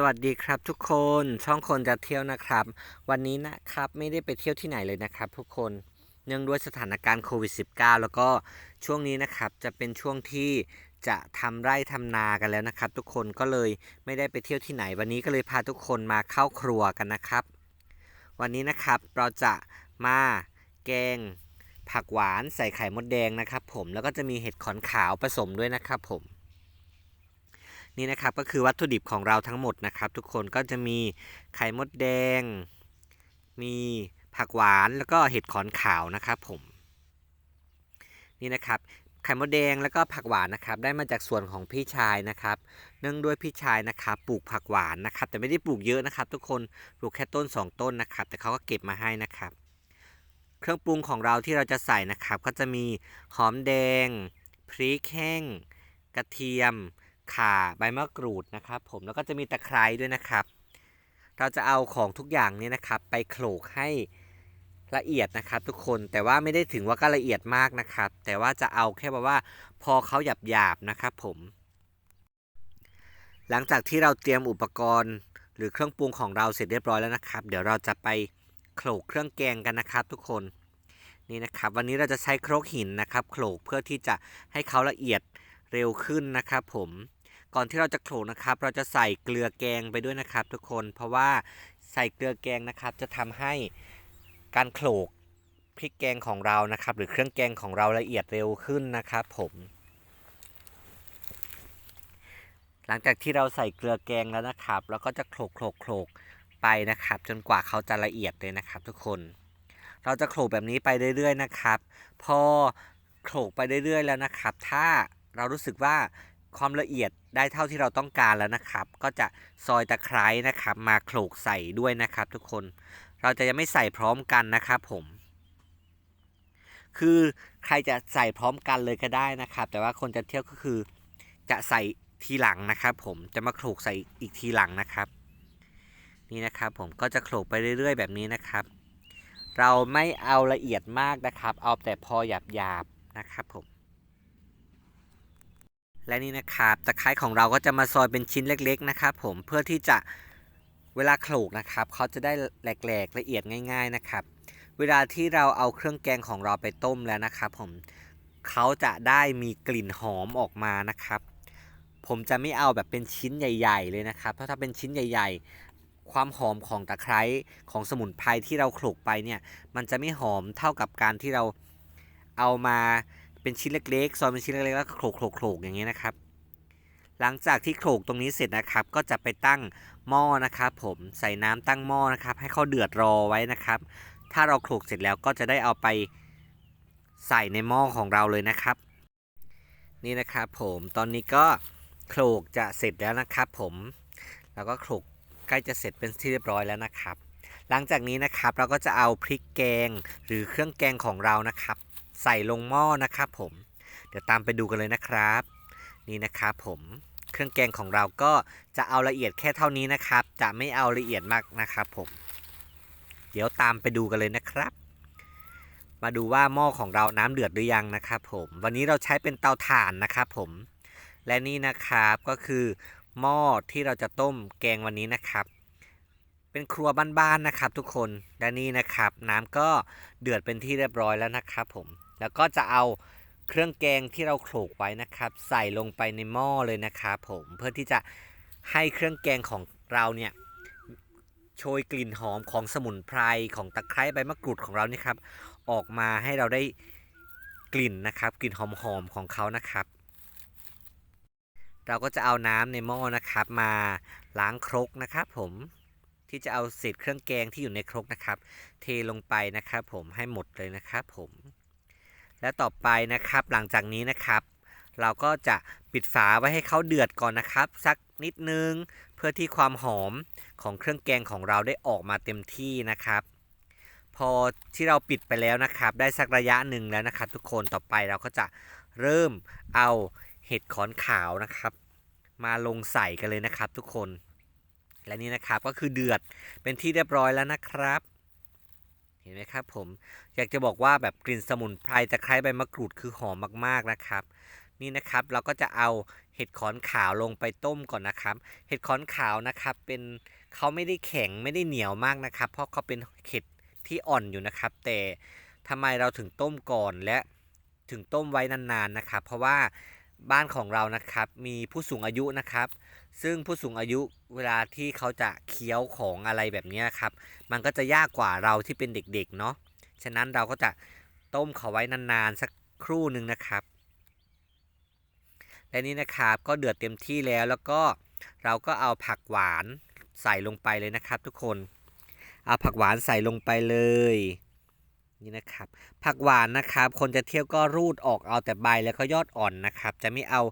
สวัสดีครับทุกคนช่องคนจะเที่ยวนะครับ วันนี้นะครับไม่ได้ไปเที่ยวที่ไหนเลยนะครับทุกคนเนื่องด้วยสถานการณ์โควิด -19 แล้วก็ช่วงนี้นะครับจะเป็นช่วงที่จะทำไร่ทำนากันแล้วนะครับ ทุกคนก็เลยไม่ได้ไปเที่ยวที่ไหน วันนี้ก็เลยพาทุกคนมาเข้าครัวกันนะครับ วันนี้นะครับเราจะมาแกงผักหวานใส่ไข่มดแดงนะครับ ผมแล้วก็จะมีเห็ดขอนขาวผสมด้วยนะครับผม นี่นะครับก็คือวัตถุดิบของเราทั้งหมดนะครับ ทุกคนก็จะมีไข่มดแดง มีผักหวานแล้วก็เห็ดขอนขาวนะครับผม นี่นะครับไข่มดแดงแล้วก็ผักหวานนะครับ ได้มาจากส่วนของพี่ชายนะครับ เนื่องด้วยพี่ชายนะครับ ปลูกผักหวานนะครับ แต่ไม่ได้ปลูกเยอะนะครับ ทุกคนปลูกแค่ต้น 2 ต้นนะครับ แต่เขาก็เก็บมาให้นะครับ เครื่องปรุงของเราที่เราจะใส่นะครับ ก็จะมีหอมแดงพริกแห้ง กระเทียม ข่าใบมะกรูดนะครับผมแล้วก็จะมีตะไคร้ด้วยนะครับ เราจะเอาของทุกอย่างเนี้นะครับไปโขลกให้ละเอียดนะครับ ทุกคนแต่ว่าไม่ได้ถึงว่าก็ละเอียดมากนะครับ แต่ว่าจะเอาแค่แบบว่าพอเขาหยาบหยาบนะครับผม หลังจากที่เราเตรียมอุปกรณ์ หรือเครื่องปรุงของเราเสร็จเรียบร้อยแล้วนะครับ เดี๋ยวเราจะไปโขลกเครื่องแกงกันนะครับ ทุกคนนี่นะครับวันนี้เราจะใช้ครกหินนะครับโขลกเพื่อที่จะให้เขาละเอียดเร็วขึ้นนะครับผม ก่อนที่เราจะโขลกนะครับ เราจะใส่เกลือแกงไปด้วยนะครับ ทุกคนเพราะว่าใส่เกลือแกงนะครับ จะทำให้การโขลกพริกแกงของเรานะครับ หรือเครื่องแกงของเราละเอียดเร็วขึ้นนะครับ ผม หลังจากที่เราใส่เกลือแกงแล้วนะครับเราก็จะโขลกโขลกโขลกไปนะครับ จนกว่าเขาจะละเอียดเลยนะครับ ทุกคน เราจะโขลกแบบนี้ไปเรื่อยๆนะครับ พอโขลกไปเรื่อยๆแล้วนะครับ ถ้าเรารู้สึกว่าความละเอียด ได้เท่าที่เราต้องการแล้วนะครับ ก็จะซอยตะไคร้นะครับ มาโขลกใส่ด้วยนะครับ ทุกคนเราจะยังไม่ใส่พร้อมกันนะครับผม คือใครจะใส่พร้อมกันเลยก็ได้นะครับ แต่ว่าคนจะเที่ยวก็คือ จะใส่ทีหลังนะครับ ผมจะมาโขลกใส่อีกทีหลังนะครับ นี่นะครับผมก็จะโขลกไปเรื่อย ๆ แบบนี้นะครับ เราไม่เอาละเอียดมากนะครับ เอาแต่พอหยาบๆนะครับผม และนี่นะครับตะไคร้ของเราก็จะมาซอยเป็นชิ้นเล็ก ๆ นะครับ ผมเพื่อที่จะเวลาโขลกนะครับเขาจะได้แหลกๆละเอียดง่าย ๆนะครับ เวลาที่เราเอาเครื่องแกงของเราไปต้มแล้วนะครับ ผมเขาจะได้มีกลิ่นหอมออกมานะครับ ผมจะไม่เอาแบบเป็นชิ้นใหญ่ ๆ เลยนะครับ เพราะถ้าเป็นชิ้นใหญ่ ๆ ความหอมของตะไคร้ของสมุนไพรที่เราโขลกไปเนี่ย มันจะไม่หอมเท่ากับการที่เราเอามา เป็นชิ้นเล็กๆ ซอยเป็นชิ้นเล็กๆแล้วก็โขลกโขลกโขลกอย่างนี้ยนะครับ หลังจากที่โขลกตรงนี้เสร็จนะครับ ก็จะไปตั้งหม้อนะครับ ผมใส่น้ำตั้งหม้อนะครับ ให้เขาเดือดรอไว้นะครับ ถ้าเราโขลกเสร็จแล้วก็จะได้เอาไปใส่ในหม้อของเราเลยนะครับ นี่นะครับผมตอนนี้ก็โขลกจะเสร็จแล้วนะครับผมแล้วก็โขลกใกล้จะเสร็จเป็นที่เรียบร้อยแล้วนะครับ หลังจากนี้นะครับเราก็จะเอาพริกแกงหรือเครื่องแกงของเรานะครับ ใส่ลงหม้อนะครับผม เดี๋ยวตามไปดูกันเลยนะครับ นี่นะครับผมเครื่องแกงของเราก็จะเอาละเอียดแค่เท่านี้นะครับ จะไม่เอาละเอียดมากนะครับผม เดี๋ยวตามไปดูกันเลยนะครับ มาดูว่าหม้อของเราน้ำเดือดหรือยังนะครับผม วันนี้เราใช้เป็นเตาถ่านนะครับผม และนี่นะครับก็คือหม้อที่เราจะต้มแกงวันนี้นะครับ เป็นครัวบ้านๆนะครับ ทุกคน และนี่นะครับ น้ำก็เดือดเป็นที่เรียบร้อยแล้วนะครับผม แล้วก็จะเอาเครื่องแกงที่เราโขลกไว้นะครับ ใส่ลงไปในหม้อเลยนะครับผมเพื่อที่จะให้เครื่องแกงของเราเนี่ยโชยกลิ่นหอมของสมุนไพรของตะไคร้ใบมะกรูดของเรานี่ครับ ออกมาให้เราได้กลิ่นนะครับ กลิ่นหอมๆของเขานะครับ เราก็จะเอาน้ำในหม้อนะครับ มาล้างครกนะครับ ผมที่จะเอาเศษเครื่องแกงที่อยู่ในครกนะครับ เทลงไปนะครับ ผมให้หมดเลยนะครับ ผม และต่อไปนะครับหลังจากนี้นะครับ เราก็จะปิดฝาไว้ให้เขาเดือดก่อนนะครับ สักนิดนึงเพื่อที่ความหอมของเครื่องแกงของเราได้ออกมาเต็มที่นะครับ พอที่เราปิดไปแล้วนะครับ ได้สักระยะหนึ่งแล้วนะครับ ทุกคนต่อไปเราก็จะเริ่มเอาเห็ดขอนขาวนะครับ มาลงใส่กันเลยนะครับ ทุกคนและนี่นะครับก็คือเดือดเป็นที่เรียบร้อยแล้วนะครับ ห็นไหมครับผมอยากจะบอกว่าแบบกลิ่นสมุนไพรตะไคร้ใบมะกรูดคือหอมมากๆนะครับ นี่นะครับเราก็จะเอาเห็ดขอนขาวลงไปต้มก่อนนะครับ เห็ดขอนขาวนะครับเป็นเขาไม่ได้แข็งไม่ได้เหนียวมากนะครับ เพราะเขาเป็นเห็ดที่อ่อนอยู่นะครับ แต่ทำไมเราถึงต้มก่อนและถึงต้มไว้นานๆนะครับ เพราะว่าบ้านของเรานะครับมีผู้สูงอายุนะครับ ซึ่งผู้สูงอายุเวลาที่เขาจะเคี้ยวของอะไรแบบนี้ครับ มันก็จะยากกว่าเราที่เป็นเด็กๆเนาะ ฉะนั้นเราก็จะต้มเขาไว้นานๆสักครู่หนึ่งนะครับ และนี่นะครับก็เดือดเต็มที่แล้วแล้วก็เราก็เอาผักหวานใส่ลงไปเลยนะครับ ทุกคน เอาผักหวานใส่ลงไปเลยนี่นะครับ ผักหวานนะครับ คนจะเที่ยวก็รูดออกเอาแต่ใบแล้วก็ยอดอ่อนนะครับ จะไม่เอา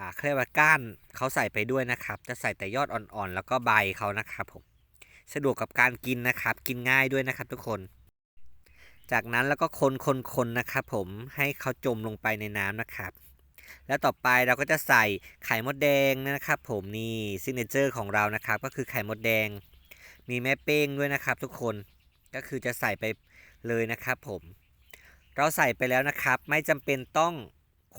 อ่าเครียกว่าก้านเขาใส่ไปด้วยนะครับ จะใส่แต่ยอดอ่อนๆ แล้วก็ใบเขานะครับผมสะดวกกับการกินนะครับ กินง่ายด้วยนะครับทุกคน จากนั้นแล้วก็คนคนคนนะครับผมให้เขาจมลงไปในน้ำนะครับ แล้วต่อไปเราก็จะใส่ไข่มดแดงนะครับ ผมนี่ซิกเนเจอร์ของเรานะครับ ก็คือไข่มดแดง มีแม่เป้งด้วยนะครับ ทุกคนก็คือจะใส่ไปเลยนะครับ ผม เราใส่ไปแล้วนะครับ ไม่จำเป็นต้อง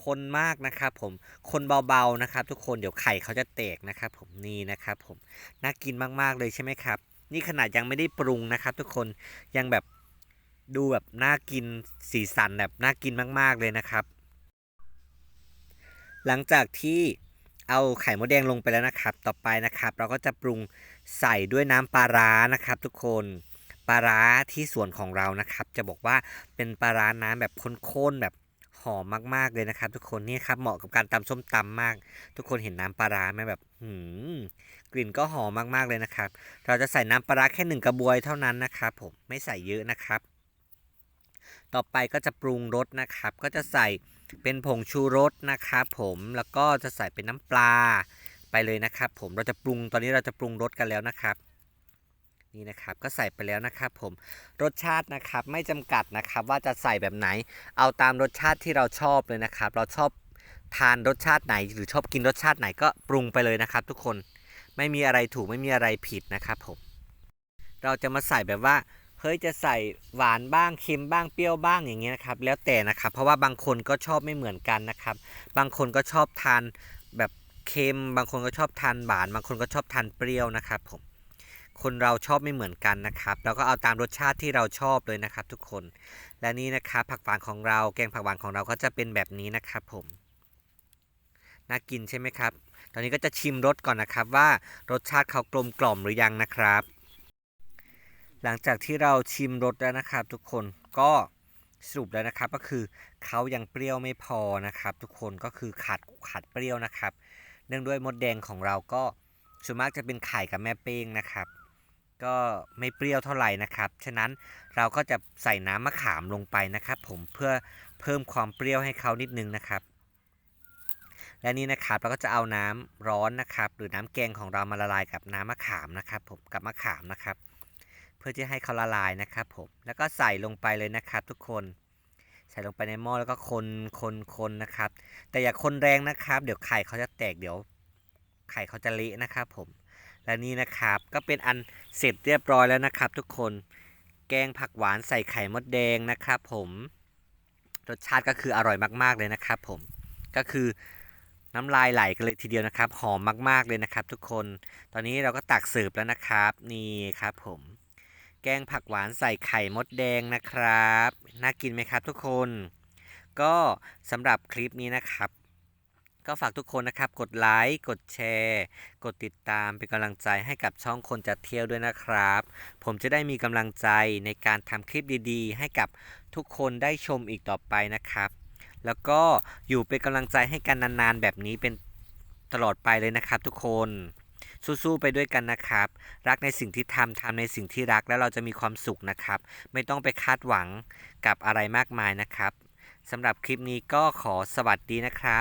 คนมากนะครับผมคนเบาๆนะครับ ทุกคนเดี๋ยวไข่เขาจะแตกนะครับ ผมนี่นะครับผมน่ากินมากๆเลยใช่ไหมครับ นี่ขนาดยังไม่ได้ปรุงนะครับ ทุกคนยังแบบดูแบบน่ากินสีสันแบบน่ากินมากๆเลยนะครับ หลังจากที่เอาไข่มดแดงลงไปแล้วนะครับ ต่อไปนะครับ เราก็จะปรุงใส่ด้วยน้ำปลาร้านะครับ ทุกคนปลาร้าที่ส่วนของเรานะครับ จะบอกว่าเป็นปลาร้าน้ำแบบข้นๆแบบ หอมมากๆเลยนะครับ ทุกคนนี่ครับเหมาะกับการตำส้มตำมาก ทุกคนเห็นน้ำปลาร้าไหมแบบหืมกลิ่นก็หอมมากๆเลยนะครับ เราจะใส่น้ำปลาร้าแค่หนึ่งกระบวยเท่านั้นนะครับผมไม่ใส่เยอะนะครับ ต่อไปก็จะปรุงรสนะครับ ก็จะใส่เป็นผงชูรสนะครับผมแล้วก็จะใส่เป็นน้ำปลาไปเลยนะครับ ผมเราจะปรุงตอนนี้เราจะปรุงรสกันแล้วนะครับ นี่นะครับก็ใส่ไปแล้วนะครับผมรสชาตินะครับไม่จำกัดนะครับว่าจะใส่แบบไหน เอาตามรสชาติที่เราชอบเลยนะครับ เราชอบทานรสชาติไหน หรือชอบกินรสชาติไหนก็ปรุงไปเลยนะครับ ทุกคนไม่มีอะไรถูกไม่มีอะไรผิดนะครับผมเราจะมาใส่แบบว่าเฮ้ยจะใส่หวานบ้างเค็มบ้างเปรี้ยวบ้างอย่างเงี้ยนะครับ แล้วแต่นะครับเพราะว่าบางคนก็ชอบไม่เหมือนกันนะครับ บางคนก็ชอบทานแบบเค็ม บางคนก็ชอบทานหวาน บางคนก็ชอบทานเปรี้ยวนะครับผม คนเราชอบไม่เหมือนกันนะครับ เราก็เอาตามรสชาติที่เราชอบเลยนะครับ ทุกคน และนี่นะครับผักหวานของเราแกงผักหวานของเราก็จะเป็นแบบนี้นะครับผมน่ากินใช่ไหมครับ ตอนนี้ก็จะชิมรสก่อนนะครับว่ารสชาติเขากลมกล่อมหรือยังนะครับ หลังจากที่เราชิมรสแล้วนะครับ ทุกคนก็สรุปแล้วนะครับก็คือเขายังเปรี้ยวไม่พอนะครับ ทุกคนก็คือขาดขาดเปรี้ยวนะครับ เนื่องด้วยมดแดงของเราก็ส่วนมากจะเป็นไข่กับแม่เป้งนะครับ ก็ไม่เปรี้ยวเท่าไหร่นะครับ ฉะนั้นเราก็จะใส่น้ำมะขามลงไปนะครับ ผมเพื่อเพิ่มความเปรี้ยวให้เขานิดนึงนะครับ และนี่นะครับเราก็จะเอาน้ำร้อนนะครับ หรือน้ำแกงของเรามาละลายกับน้ำมะขามนะครับผมกับมะขามนะครับ เพื่อที่ให้เขาละลายนะครับ ผมแล้วก็ใส่ลงไปเลยนะครับ ทุกคนใส่ลงไปในหม้อแล้วก็คนคนคนนะครับ แต่อย่าคนแรงนะครับ เดี๋ยวไข่เขาจะแตกเดี๋ยวไข่เขาจะเละนะครับ ผม และนี่นะครับก็เป็นอันเสร็จเรียบร้อยแล้วนะครับ ทุกคนแกงผักหวานใส่ไข่มดแดงนะครับ ผมรสชาติก็คืออร่อยมาก ๆเลยนะครับ ผมก็คือน้ำลายไหลกันเลยทีเดียวนะครับ หอมมากๆเลยนะครับ ทุกคน ตอนนี้เราก็ตักเสิร์ฟแล้วนะครับ นี่ครับผม แกงผักหวานใส่ไข่มดแดงนะครับ น่ากินไหมครับ ทุกคน ก็สำหรับคลิปนี้นะครับ ก็ฝากทุกคนนะครับ กดไลค์ กดแชร์ กดติดตามเป็นกำลังใจให้กับช่องคนจัดเที่ยวด้วยนะครับ ผมจะได้มีกำลังใจในการทำคลิปดีๆ ให้กับทุกคนได้ชมอีกต่อไปนะครับ แล้วก็อยู่เป็นกำลังใจให้กันนานๆ แบบนี้เป็นตลอดไปเลยนะครับ ทุกคนสู้ๆไปด้วยกันนะครับ รักในสิ่งที่ทำทำในสิ่งที่รักแล้วเราจะมีความสุขนะครับ ไม่ต้องไปคาดหวังกับอะไรมากมายนะครับสำหรับคลิปนี้ก็ขอสวัสดีนะครับ